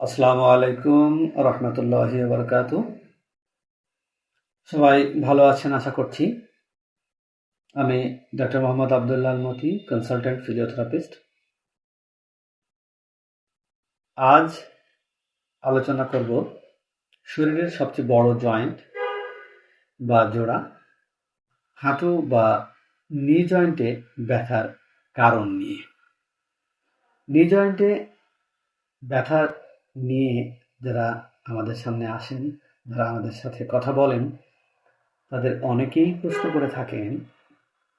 আসসালামু আলাইকুম রহমতুল্লাহ বরকাত সবাই ভালো আছেন আশা করছি। আমি doctor Mohammad Abdullah Moti consultant physiotherapist আজ আলোচনা করব শরীরের সবচেয়ে বড় জয়েন্ট বা জোড়া, হাঁটু বা নি জয়েন্টে ব্যথার কারণ নিয়ে। নি জয়েন্টে ব্যথার নিয়ে যারা আমাদের সামনে আসেন, যারা আমাদের সাথে কথা বলেন, তাদের অনেকেই প্রশ্ন করে থাকেন,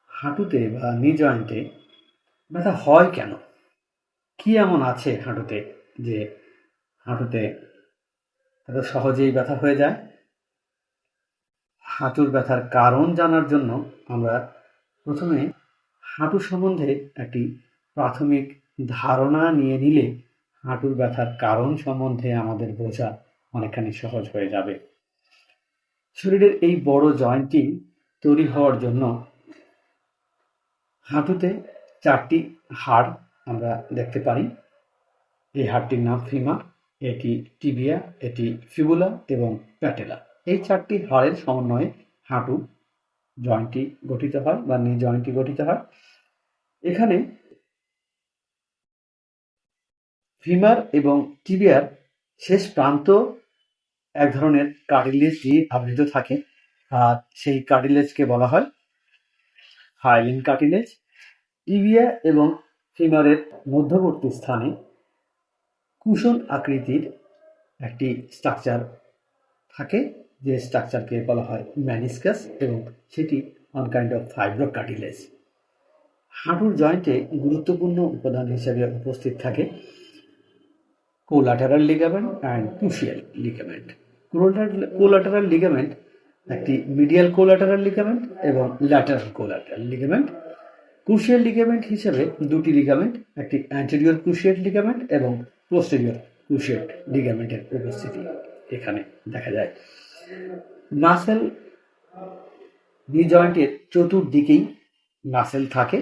হাঁটুতে বা নি জয়েন্টে ব্যথা হয় কেন? কি এমন আছে হাঁটুতে যে হাঁটুতে এত সহজেই ব্যথা হয়ে যায়? হাঁটুর ব্যথার কারণ জানার জন্য আমরা প্রথমে হাঁটু সম্বন্ধে একটি প্রাথমিক ধারণা নিয়ে নিলে হাঁটুর ব্যথার কারণ সম্বন্ধে আমাদের বোঝা অনেকখানি সহজ হয়ে যাবে। শরীরের এই বড় জয়েন্টটি তৈরি হওয়ার জন্য হাঁটুতে চারটি হাড় আমরা দেখতে পারি। এই হাড়টির নাম ফিমা, এটি টিবিয়া, এটি ফিবুলা এবং প্যাটেলা। এই চারটি হাড়ের সমন্বয়ে হাঁটু জয়েন্টটি গঠিত হয় বা নি জয়েন্টটি গঠিত হয়। এখানে ফিমার এবং টিবিয়ার শেষ প্রান্ত এক ধরনের কার্টিলেজ দিয়ে আবৃত থাকে। আর সেই কার্টিলেজকে বলা হয় হাইলিন কার্টিলেজ টিবিয়া এবং ফিমারের মধ্যবর্তী স্থানে কুশন আকৃতির একটি স্ট্রাকচার থাকে, যে স্ট্রাকচারকে বলা হয় ম্যানিসকাস এবং সেটি one kind of fibro cartilage হাঁটুর জয়েন্টে গুরুত্বপূর্ণ উপাদান হিসেবে উপস্থিত থাকে। Collateral ligament and crucial ligament collateral ligament একটি মিডিয়াল কোলাটারাল লিগামেন্ট এবং lateral collateral ligament crucial ligament হিসেবে দুটি লিগামেন্ট একটি অ্যান্টেরিয়র ক্রুশিয়েট লিগামেন্ট এবং পোস্টেরিয়র ক্রুশিয়েট লিগামেন্টের উপস্থিতি এখানে দেখা যায়। মাসেল নি জয়েন্টের চতুর্দিকেই মাসেল থাকে,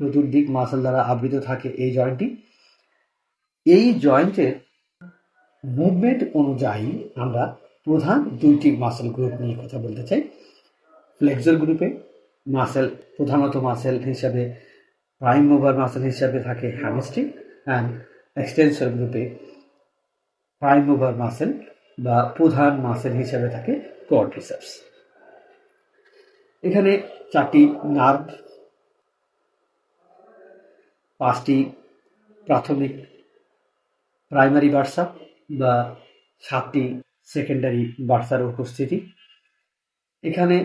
চতুর্দিক মাসেল দ্বারা আবৃত থাকে এই জয়েন্টটি। এই জয়েন্টের মুভমেন্ট অনুযায়ী আমরা প্রধান দুইটি মাসেল গ্রুপ নিয়ে কথা বলতে চাই। ফ্লেক্সর গ্রুপে মাসেল প্রধানত মাসেল হিসাবে প্রাইম মুভার মাসেল হিসাবে থাকে হ্যামস্ট্রিং অ্যান্ড এক্সটেনসর গ্রুপে প্রাইম মুভার মাসেল বা প্রধান মাসেল হিসাবে থাকে কর্টিসেপস এখানে চারটি নার্ভ পাঁচটি প্রাথমিক প্রাইমারি বার্সা বা সাতটি সেকেন্ডারি বার্সার উপস্থিতি। এখানে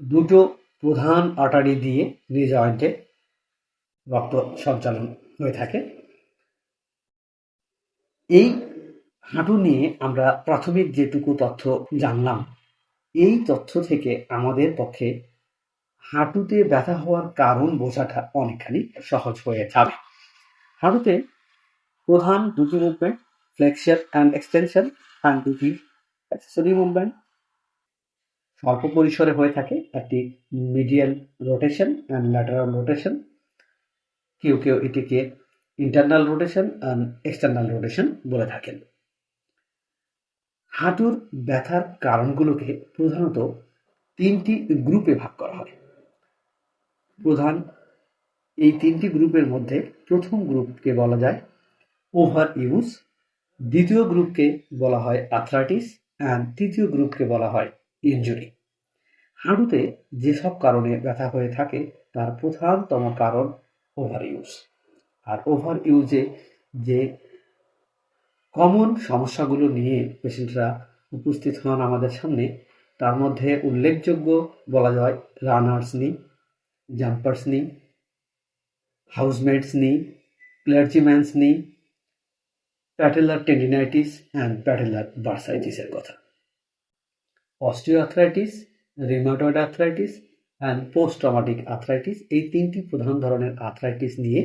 দুটো প্রধান আটারি দিয়ে নি জয়েন্টে রক্ত সঞ্চালন হয়ে থাকে। এই হাঁটু নিয়ে আমরা প্রাথমিক যেটুকু তথ্য জানলাম, এই তথ্য থেকে আমাদের পক্ষে হাঁটুতে ব্যথা হওয়ার কারণ বোঝাটা অনেকখানি সহজ হয়ে যাবে। হাঁটুতে প্রধান দুটি movement flexion and extension and দুটি অ্যাক্সেসরি মুভমেন্ট স্বল্প পরিসরে হয়ে থাকে একটি medial rotation and lateral rotation কেউ কেউ এটিকে internal rotation and external rotation বলে থাকেন। হাঁটুর ব্যথার কারণগুলোকে প্রধানত তিনটি গ্রুপে ভাগ করা হয়। প্রধান, এই তিনটি গ্রুপের মধ্যে প্রথম গ্রুপকে বলা যায় ওভার ইউজ দ্বিতীয় গ্রুপকে বলা হয় আথরাইটিস অ্যান্ড তৃতীয় গ্রুপকে বলা হয় ইনজুরি হাঁটুতে যেসব কারণে ব্যথা হয়ে থাকে, তার প্রধানতম কারণ ওভার ইউজ আর ওভার ইউজে যে কমন সমস্যাগুলো নিয়ে পেশেন্টরা উপস্থিত হন আমাদের সামনে, তার মধ্যে উল্লেখযোগ্য বলা যায় রানার্স নি জাম্পার্স নি housemaid's knee clergyman's knee patellar tendinitis and patellar বার্সাইটিসের কথা। Osteoarthritis rheumatoid arthritis and post traumatic arthritis এই তিনটি প্রধান ধরনের আর্থ্রাইটিস নিয়ে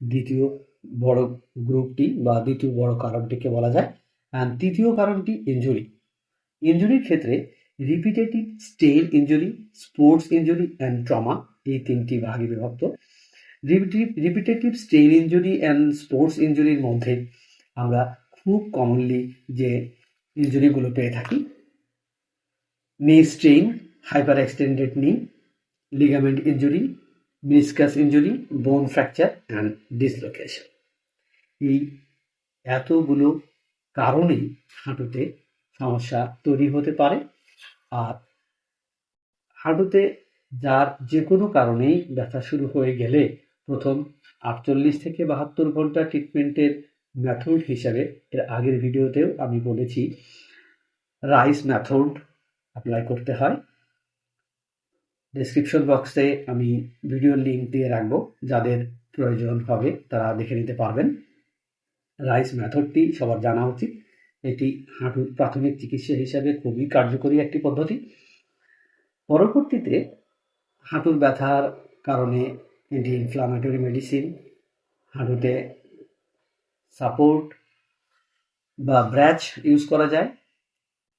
দ্বিতীয় বড় গ্রুপটি বা দ্বিতীয় বড় কারণটিকে বলা যায় অ্যান্ড তৃতীয় কারণটি ইঞ্জুরি ইঞ্জুরির ক্ষেত্রে repetitive strain injury sports injury and trauma এই তিনটি ভাগে বিভক্ত। Repetitive strain injury and sports ইঞ্জুরির মধ্যে আমরা খুব কমনলি যে ইঞ্জুরিগুলো পেয়ে থাকি। Knee strain hyper extended knee ligament injury meniscus injury bone fracture and dislocation এই এতগুলো কারণেই হাঁটুতে সমস্যা তৈরি হতে পারে। আর হাঁটুতে যার যে কোনো কারণেই ব্যথা শুরু হয়ে গেলে প্রথম আটচল্লিশ থেকে বাহাত্তর ঘণ্টা ট্রিটমেন্টের মেথড হিসাবে, এর আগের ভিডিওতেও আমি বলেছি রাইস মেথড অ্যাপ্লাই করতে হয়। ডিসক্রিপশন বক্সে আমি ভিডিওর লিঙ্ক দিয়ে রাখব, যাদের প্রয়োজন হবে তারা দেখে নিতে পারবেন। রাইস মেথডটি সবার জানা উচিত। এটি হাঁটুর প্রাথমিক চিকিৎসা হিসাবে খুবই কার্যকরী একটি পদ্ধতি। পরবর্তীতে হাঁটুর ব্যথার কারণে অ্যান্টি ইনফ্লামেটরি মেডিসিন হাঁটুতে সাপোর্ট বা ব্র্যাচ ইউজ করা যায়।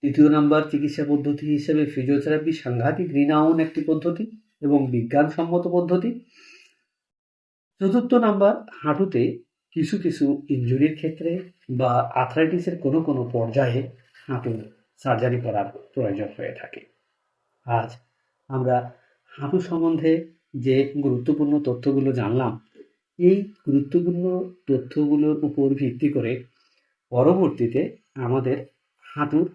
তৃতীয় নাম্বার চিকিৎসা পদ্ধতি হিসেবে ফিজিওথেরাপি সাংঘাতিক রিনাউন একটি পদ্ধতি এবং বিজ্ঞানসম্মত পদ্ধতি। চতুর্থ নাম্বার হাঁটুতে কিছু কিছু ইনজুরির ক্ষেত্রে বা আথরাইটিসের কোনো কোনো পর্যায়ে হাঁটুর সার্জারি করার প্রয়োজন হয়ে থাকে। আজ আমরা হাঁটু সম্বন্ধে যে গুরুত্বপূর্ণ তথ্যগুলো জানলাম এই গুরুত্বপূর্ণ তথ্যগুলোর উপর ভিত্তি করে পরবর্তীতে আমাদের হাঁটুর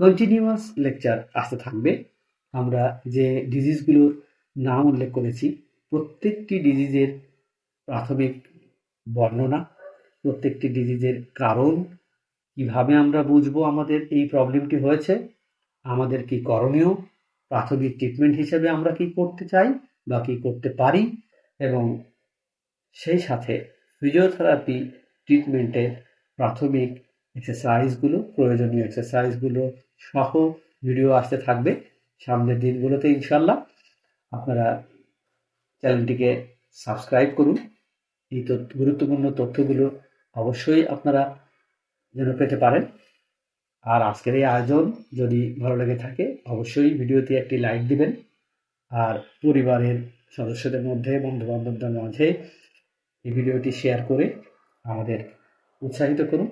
কন্টিনিউয়াস লেকচার আসতে থাকবে। আমরা যে ডিজিজগুলোর নাম উল্লেখ করেছি, প্রত্যেকটি ডিজিজের প্রাথমিক বর্ণনা, প্রত্যেকটি ডিজিজের কারণ, কীভাবে আমরা বুঝব আমাদের এই প্রবলেমটি হয়েছে, আমাদের কি করণীয়, প্রাথমিক ট্রিটমেন্ট হিসেবে আমরা কি করতে চাই বা কি করতে পারি, এবং সেই সাথে ফিজিওথেরাপি ট্রিটমেন্টের প্রাথমিক এক্সারসাইজগুলো প্রয়োজনীয় এক্সারসাইজগুলো সহ ভিডিও আসতে থাকবে সামনের দিনগুলোতে ইনশাল্লাহ আপনারা চ্যানেলটিকে সাবস্ক্রাইব করুন। এই গুরুত্বপূর্ণ তথ্যগুলো অবশ্যই আপনারা যেন পেতে পারেন। আর আজকের এই আয়োজন যদি ভালো লেগে থাকে, অবশ্যই ভিডিওতে একটি লাইক দিবেন। আর পরিবারের সদস্যদের মধ্যে, বন্ধুবান্ধবদের মাঝে এই ভিডিওটি শেয়ার করে আমাদের উৎসাহিত করুন।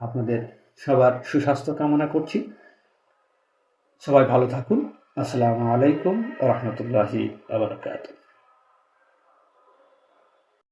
আপনাদের সবার সুস্বাস্থ্য কামনা করছি। সবাই ভালো থাকুন। আসসালামু আলাইকুম রহমতুল্লাহি আবরকাত